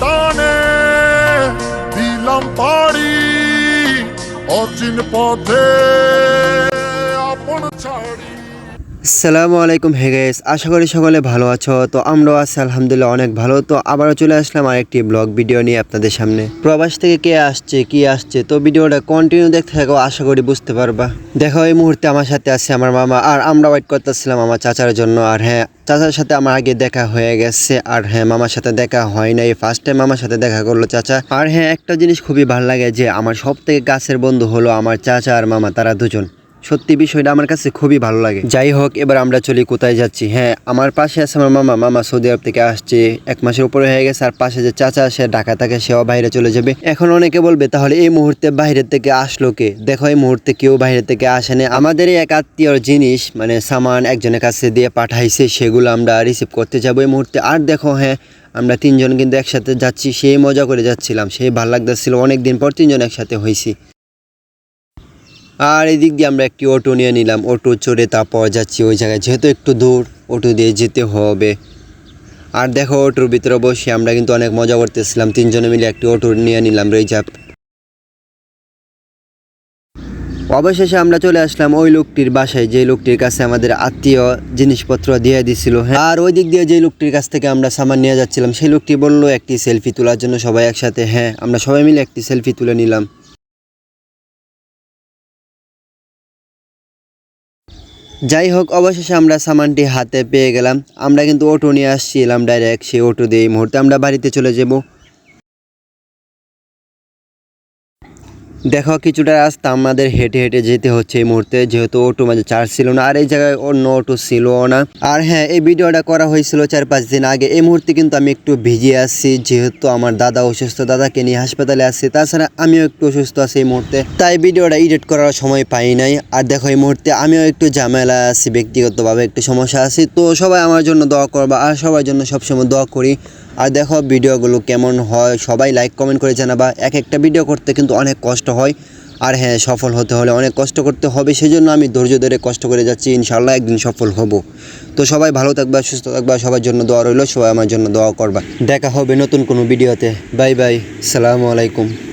টানে দিলাম পাড়ি অচিন পথে আপন ছাড়ি। আসসালামু আলাইকুম, হে গাইস আশা করি সকলে ভালো আছো। তো আমরাও আছি, আলহামদুলিল্লাহ, অনেক ভালো। তো আবারও চলে আসলাম আরেকটি ব্লগ ভিডিও নিয়ে আপনাদের সামনে। প্রবাস থেকে কে আসছে, কি আসছে? তো ভিডিওটা কন্টিনিউ দেখতে থাকো, আশা করি বুঝতে পারবা। দেখো, এই মুহূর্তে আমার সাথে আছে আমার মামা, আর আমরা ওয়েট করতেছিলাম আমার চাচার জন্য। আর হ্যাঁ চাচার সাথে আমার আগে দেখা হয়ে গেছে, আর হ্যাঁ মামার সাথে দেখা হয় নাই। ফার্স্ট টাইম মামার সাথে দেখা করল চাচা। আর হ্যাঁ একটা জিনিস খুবই ভালো লাগে যে, আমার সব থেকে কাছের বন্ধু হলো আমার চাচা আর মামা, তারা দুজন। সত্যি বিষয়টা আমার কাছে খুবই ভালো লাগে। যাই হোক, এবার আমরা চলি কোথায় যাচ্ছি? হ্যাঁ আমার পাশে আছে আমার মামা। মামা সৌদি আরব থেকে আসছে, এক মাসের উপরে হয়ে গেছে। আর পাশে যে চাচা সে ঢাকা থাকে সেও বাইরে চলে যাবে। এখন অনেকে বলবে, তাহলে এই মুহূর্তে বাইরে থেকে আসলো কে? দেখো, এই মুহূর্তে কেউ বাইরে থেকে আসেনি আমাদের এক আত্মীয়র জিনিস মানে সামান একজনের কাছে দিয়ে পাঠাইছে, সেগুলো আমরা রিসিভ করতে যাব এই মুহূর্তে। আর দেখো হ্যাঁ আমরা তিনজন কিন্তু একসাথে যাচ্ছি, সেই মজা করে যাচ্ছিলাম। সেই ভালো লাগতেছিল অনেক দিন পর তিনজন একসাথে হয়েছি আর এদিক দিয়ে আমরা একটি অটো নিয়ে নিলাম। অটো চড়ে তারপর যাচ্ছি ওই জায়গায়। যেহেতু একটু দূর অটো দিয়ে যেতে হবে। আর দেখো অটোর ভিতরে বসে আমরা কিন্তু অনেক মজা করতেছিলাম। তিনজনে মিলে একটি অটো নিয়ে নিলাম রিজার্ভ অবশেষে আমরা চলে আসলাম ওই লোকটির বাসায়। যে লোকটির কাছে আমাদের আত্মীয় জিনিসপত্র দিয়ে দিছিল হ্যাঁ। আর ওই দিক দিয়ে যে লোকটির কাছ থেকে আমরা সামান নিয়ে যাচ্ছিলাম, সেই লোকটি বলল, একটি সেলফি তোলার জন্য সবাই একসাথে। হ্যাঁ আমরা সবাই মিলে একটি সেলফি তুলে নিলাম। যাই হোক অবশেষে আমরা সামানটি হাতে পেয়ে গেলাম। আমরা কিন্তু অটো নিয়ে আসছিলাম ডাইরেক্ট সেই অটো দিয়ে এই মুহূর্তে আমরা বাড়িতে চলে যাব। দেখো, কিছুটা রাস্তা আমাদের হেঁটে হেঁটে যেতে হচ্ছে এই মুহূর্তে, যেহেতু অটো মাঝে চার্জ ছিল না, আর এই জায়গায় অন্য অটো ছিল না। আর হ্যাঁ এই ভিডিওটা করা হয়েছিল চার পাঁচ দিন আগে। এই মুহূর্তে কিন্তু আমি একটু ভিজে আসছি যেহেতু আমার দাদা অসুস্থ, দাদাকে নিয়ে হাসপাতালে আসছি তাছাড়া আমিও একটু অসুস্থ আছি এই মুহূর্তে। তাই ভিডিওটা এডিট করার সময় পাই নাই। আর দেখো, এই মুহূর্তে আমিও একটু ঝামেলা আছি, ব্যক্তিগতভাবে একটু সমস্যা আছি। তো সবাই আমার জন্য দোয়া করবা, আর সবার জন্য সবসময় দোয়া করি। আর দেখো ভিডিওগুলো কেমন হয়, সবাই লাইক কমেন্ট করে জানাবা। এক একটা ভিডিও করতে কিন্তু অনেক কষ্ট হয়। আর হ্যাঁ সফল হতে হলে অনেক কষ্ট করতে হবে সেই জন্য আমি ধৈর্য ধরে কষ্ট করে যাচ্ছি ইনশাল্লাহ একদিন সফল হব। তো সবাই ভালো থাকবা, সুস্থ থাকবা, সবার জন্য দোয়া রইল, সবাই আমার জন্য দোয়া করবা। দেখা হবে নতুন কোনো ভিডিওতে বাই বাই সালামু আলাইকুম